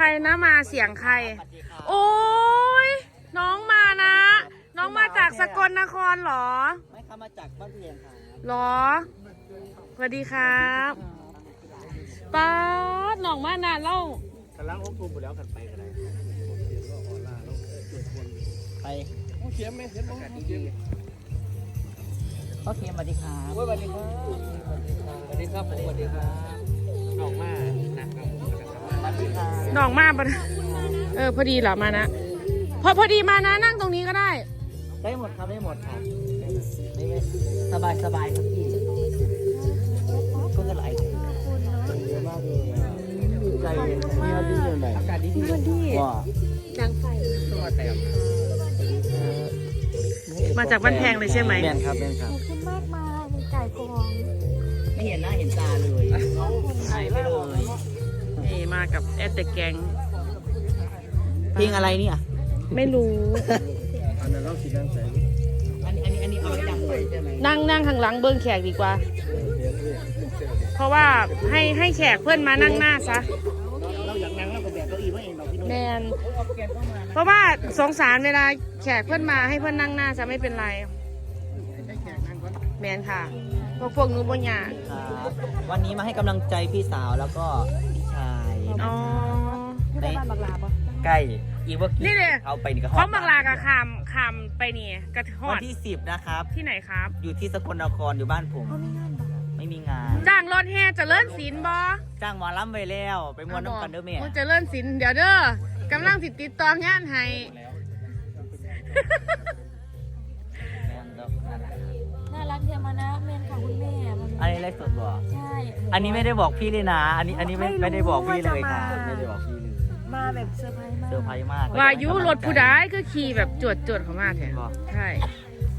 ใครนะมาเสียงใคร โอ้ยน้องมานะ น้องมาจากสกลนครเหรอไม่ค่ะมาจากบ้านเพียงค่ะเหรอสวัสดีครับป้าดน้องมานานเล่ากำลังอบรมไปแล้วกันไปกันเลยไปเขียมไหมเห็นไหมเขียมพ่อเคียมสวัสดีครับสวัสดีครับสวัสดีครับผมสวัสดีครับน้องมาหนักครับ น้องมาปะเออพอดีเหรอมานะ พอพอดีมานะนั่งตรงนี้ก็ได้ ได้หมดครับได้หมดครับไม่ไม่สบายสบายครับพี่ก็จะไหลเยอะมากเลยใจมีอะไรที่ไหนอากาศดีดีว่าตัวแต้มมาจากบ้านแพงเลยใช่ไหมแม่นครับแม่นครับขอบคุณมากมายเป็นไก่กองไม่เห็นหน้าเห็นตาเลยหายไปเลย นี่มากับแอดเดอะแกง เพลงอะไรเนี่ยไม่รู้ อันนั้นเราสีนั่งใส่อันนี้อันนี้อันนี้เอาไว้ดังเลยใช่ไหมนั่งนั่งข้างหลังเบิ้งแขกดีกว่า เพราะว่าให้ให้แขกเพื่อนมานั่งหน้าซะ เราอยากนั่งแล้วก็แบกเก้าอี้มาเองเราพี่นุ้ยแมนเอาแกนเข้ามาเพราะว่าสงสารเวลาแขกเพื่อนมาให้เพื่อนนั่งหน้าซะไม่เป็นไรแมนค่ะ พวกพวกหนูบ่ยากครับวันนี้มาให้กำลังใจพี่สาวแล้วก็ พี่ชายอ๋อในใกล้อีกว่านี่เลย เอาไปนี่ก็ฮเขาดบักลากะคำคำไปนี่กระทอวันดที่สิบนะครับ ที่ไหนครับ อยู่ที่สกลนครอยู่บ้านผมไม่มีงาน จ้างรถแห่เจะเลิ่นศิลป์บอจ้างหมอลำไปแล้ว ไปมวนน้ำกันเด้อแม่มันจะเลิ่นศิลป์เดี๋ยวเด้อกำลังติดติดต่องานให้ สดบ่ใช่อันนี้ไม่ได้บอกพี่เลยนะ อันนี้อันนี้ไม่ไม่ได้บอกพี่เลยค่ะไม่ไม่รู้ได้บอกพี่เลยมาแบบเซอร์ไพรส์มากเซอร์ไพรส์มากวายุรถผู้ใดคือขี่แบบจวดจวดๆเขามาแทนบอกใช่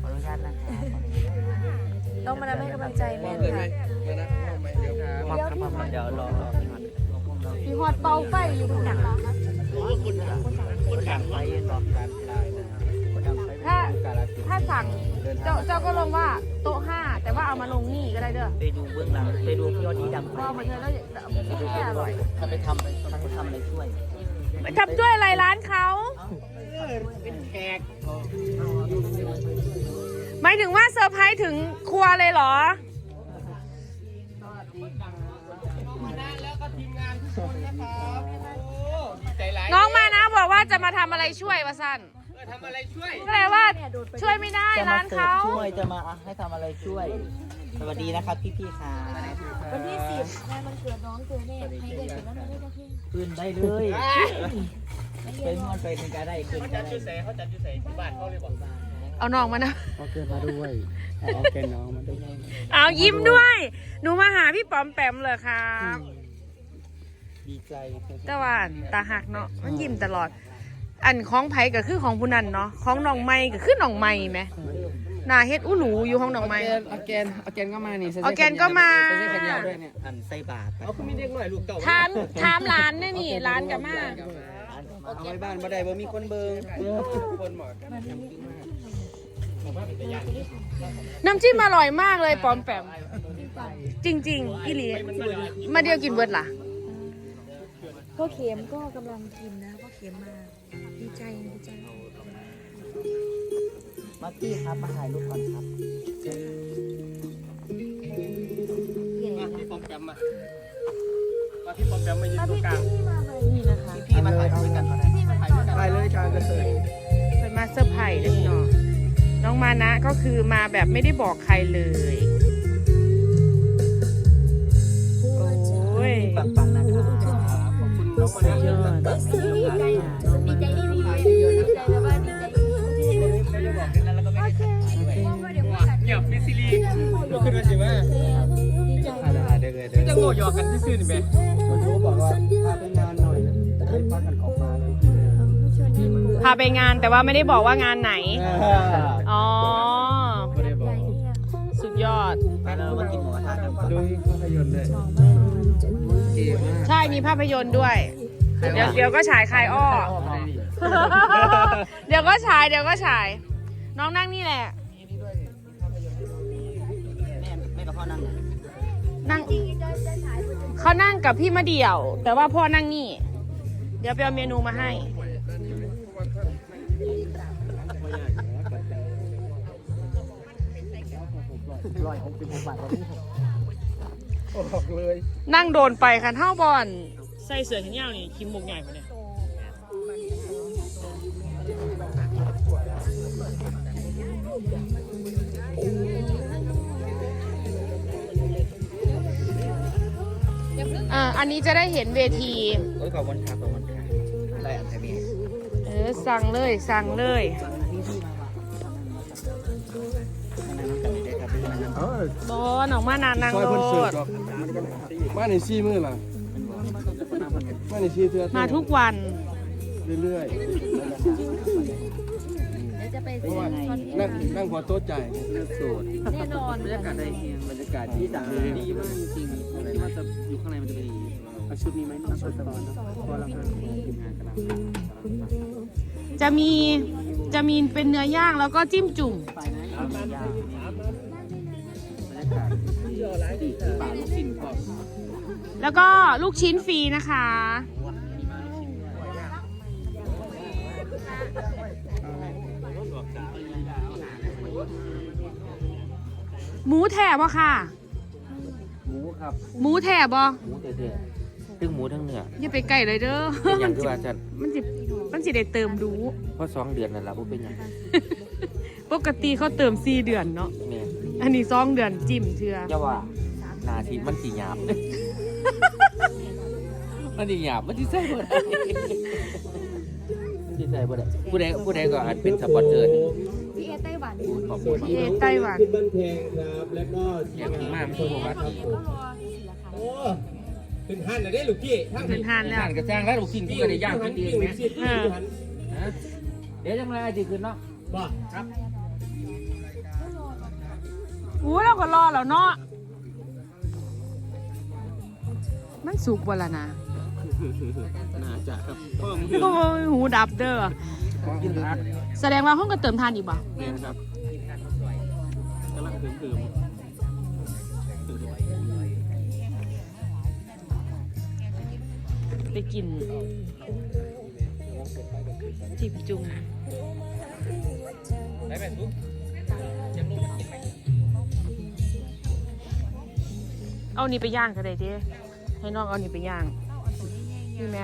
ขออนุญาตนะครับต้องมาให้กำลังใจแม่ค่ะมาครับมาครับเดี๋ยวรอรอพี่มันพี่ฮอดเป่าไฟอยู่ตรงไหนคนดังไปรอการไลน์นะคนดังไปถ้าถ้าสั่งเจ้าเจ้าก็ลงว่าโต๊ะ ห้าแต่ว่าเอามาลงนี่ก็ได้เด้อไปดูเบื้องหลังไปดูพี่ยอดนี้ดังเพไปราะว่าเธอแล้วแค่อร่อยถ้าไปทำถ้าไปทำอะไรช่วยไปทำด้วยอะไรร้านเขาเป็นแขกหมายถึงว่าเซอร์ไพรส์ถึงครัวเลยเหรอน้องมานะบอกว่าจะมาทำอะไรช่วยวะสั้น ทำอะไรช่วยก็เลยว่าช่วยไม่ได้จะมาร้านเสิร์ฟเขา ช่วยจะมาให้ทำอะไรช่วย สวัสดีนะครับพี่พี่ๆค่ะวันที่สิบงานมันเกิดน้องเจอแน่ให้เด็กเกิดแล้วไม่ได้จะพี่ขึ้นได้เลยเป็นมันไปเป็นการได้ขึ้นเขาได้จัดจุดใส่เขาจัดจุดใส่ที่บ้านเขาเลยบอกเอาน้องมานะเขาเกิดมาด้วยเอาแกนน้องมาด้วยเอายิ้มด้วย หนูมาหาพี่ป๋อมแปมเลยครับ ดีใจแต่ว่าตาหักเนาะมันยิ้มตลอด อันของไผก็คือของผู้นั้นเนาะของน้องไม้ก็คือน้องไม้ไหมหน้าเฮ็ดอู้หลูอยู่ห้องน้องไม้เอาแกนเอาแกนก็มานี่เอาแกนก็มาใส่เสื้อแขนยาวด้วยเนี่ยอันใส่บาตรเอาคุณมีเด็กหน่อยลูกเก่าถามถามร้านนี่นี่ร้านกับมาเอาไว้บ้านบ่ได้บ่มีคนเบิ่งคนหมดน้ำจิ้มอร่อยมากเลยปอมแปมจริง ๆ อีหลีมาเดียวกินเบิดล่ะ พ่อเข็มก็กำลังกินนะพ่อเข็มมาดีใจดีใจมาพี่ครับมาถ่ายรูปก่อนครับพี่ปอมแปมมามาพี่ปอมแปมมายืนตรงกลางพี่มาเลยนี่นะคะพี่มาถ่ายรูปด้วยกันก็ได้ไปเลยกลางกันเลยเป็นมาเซอร์ไพรส์เลยพี่น้องน้องมานะก็คือมาแบบไม่ได้บอกใครเลยโอ้ยปังปังๆนะ ครับขอบคุณน้องมาเยอะดีใจดีใจดีดีใจแล้วว่าดีใจดีไม่ได้บอกกันนั้นแล้วก็ไม่ได้ถ่ายด้วยว่าเดี๋ยวว่าเงียบมีซีรีส์ลุกขึ้นมาสิว่าดีใจเด้อเด้อจะโง่หยอกกันซื่อๆนี่แม่คนรู้บอกว่าพาไปงานหน่อยจะได้พักกันออกมาเลยพาไปงานแต่ว่าไม่ได้บอกว่างานไหน อ๋อไม่ได้บอกสุดยอดไปแล้วมากินหมูกระทะกันก่อนดูภาพยนตร์เลยเก๋มากใช่มีภาพยนตร์ด้วย เดี๋ยวเดี๋ยวก็ฉายคลายอ้อ เดี๋ยวก็ฉายเดี๋ยวก็ฉาย น้องนั่งนี่แหละแม่แม่กับพ่อนั่งนั่งเขานั่งกับพี่มะเดี่ยว แต่ว่าพ่อนั่งนี่ เดี๋ยวไปเอาเมนูมาให้ ร้อยหกสิบหกบาทวันนี้ออกเลย นั่งโดนไปคันเท่าบอล ใส่เสื้อแขนยาวนี่คิมบุกใหญ่กว่าเนี่ยอ่าอันนี้จะได้เห็นเวที โอ้ยขอบคุณครับขอบคุณครับได้อันไหนมีเออ สั่งเลย สั่งเลยเออบอลออกมานานนางซอยโลเพิ่นเสิร์ฟดดอกมาในซี่มือล่ะ มาในซี่เทือมาทุกวัน เรื่อยเดี๋ยวจะไปๆเพราะว่านั่งนั่งพอโต๊ะจ่ายสูตรแน่นอนบรรยากาศได้เฮียบรรยากาศที่ต่างดีมากจริงๆอะไรน่าจะอยู่ข้างในมันจะดีเอาชุดนี้ไหมเอาชุดตอนนะพอแล้วครับทีมงานกำลังจะมีจะมีเป็นเนื้อย่างแล้วก็จิ้มจุ่ม ไปนะ แล้วก็ลูกชิ้นฟรีนะคะ หมูแถบะค่ะ หมูครับ หมูแถบะหมูเท่ๆทั้งหมูทั้งเนื้ออย่าไปไก่เลยเด้อเป็นอย่างที่ว่าจะมันสิมันสิได้เติมดูเพราะสองเดือนนั่นแหละบ่เป็นอย่างปกติเขาเติมสี่เดือนเนาะเนี่ย อันนี้สองเดือนจิ้มเชื่ออย่าว่าหนาทีมันสีหยาบ มันสีหยาบมันสีใส่บ่ได้มันสีใส่บ่ได้ผู้ใดผู้ใดก็อาจเป็นสปอนเซอร์นี่พี่เอไต้หวันขอบคุณเอไต้หวัน ขึ้นบ้านแพงครับแล้วก็อยากถึงมากมันคือวัดดีก็รอสี่ราคาโอ้เป็นหันนะเด้ลูกพี่ทั้งเป็นทานแล้วย่างกระจ้างแล้วลูกชิ้นกูก็ได้ย่างกินเองไหมเออฮะเดี๋ยวจังไรดีขึ้นเนาะ บ่ครับ อู้เราก็รอแล้วเนาะ มันสุกบ่ละนะน่าจะครับพ่อโอ้ยหูดับเด้อ กินผักแสดงว่าห้องก็เติมทานอีกบ่เรียนครับกำลังถึงถึงไปกินจิบจุ่มได้ไหมทุก เอานี่ไปย่างก็ได้เด้ให้น้องเอานี่ไปย่างนี่ไหม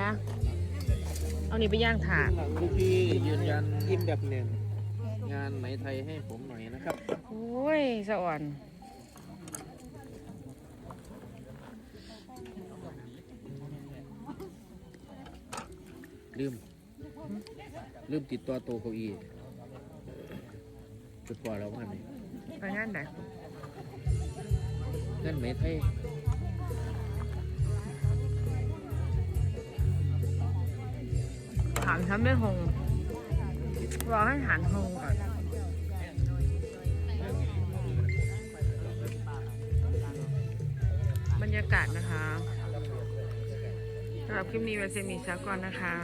เอานี่ไปย่างถาดลูกพี่ยืนยันยิ้มแบบหนึ่งงานไหมไทยให้ผมหน่อยนะครับโอ้ยสะอ่อนลืมลืมติดตัวโตวเก้าอี้จุดพอแล้วว่าไงไปงานไหนงานไหมไทยามฉันไม่หงรอให้หานหงก่อนบรรยากาศนะคะสำหรับคลิปนี้ไว้เซมีช้าก่อนนะคะ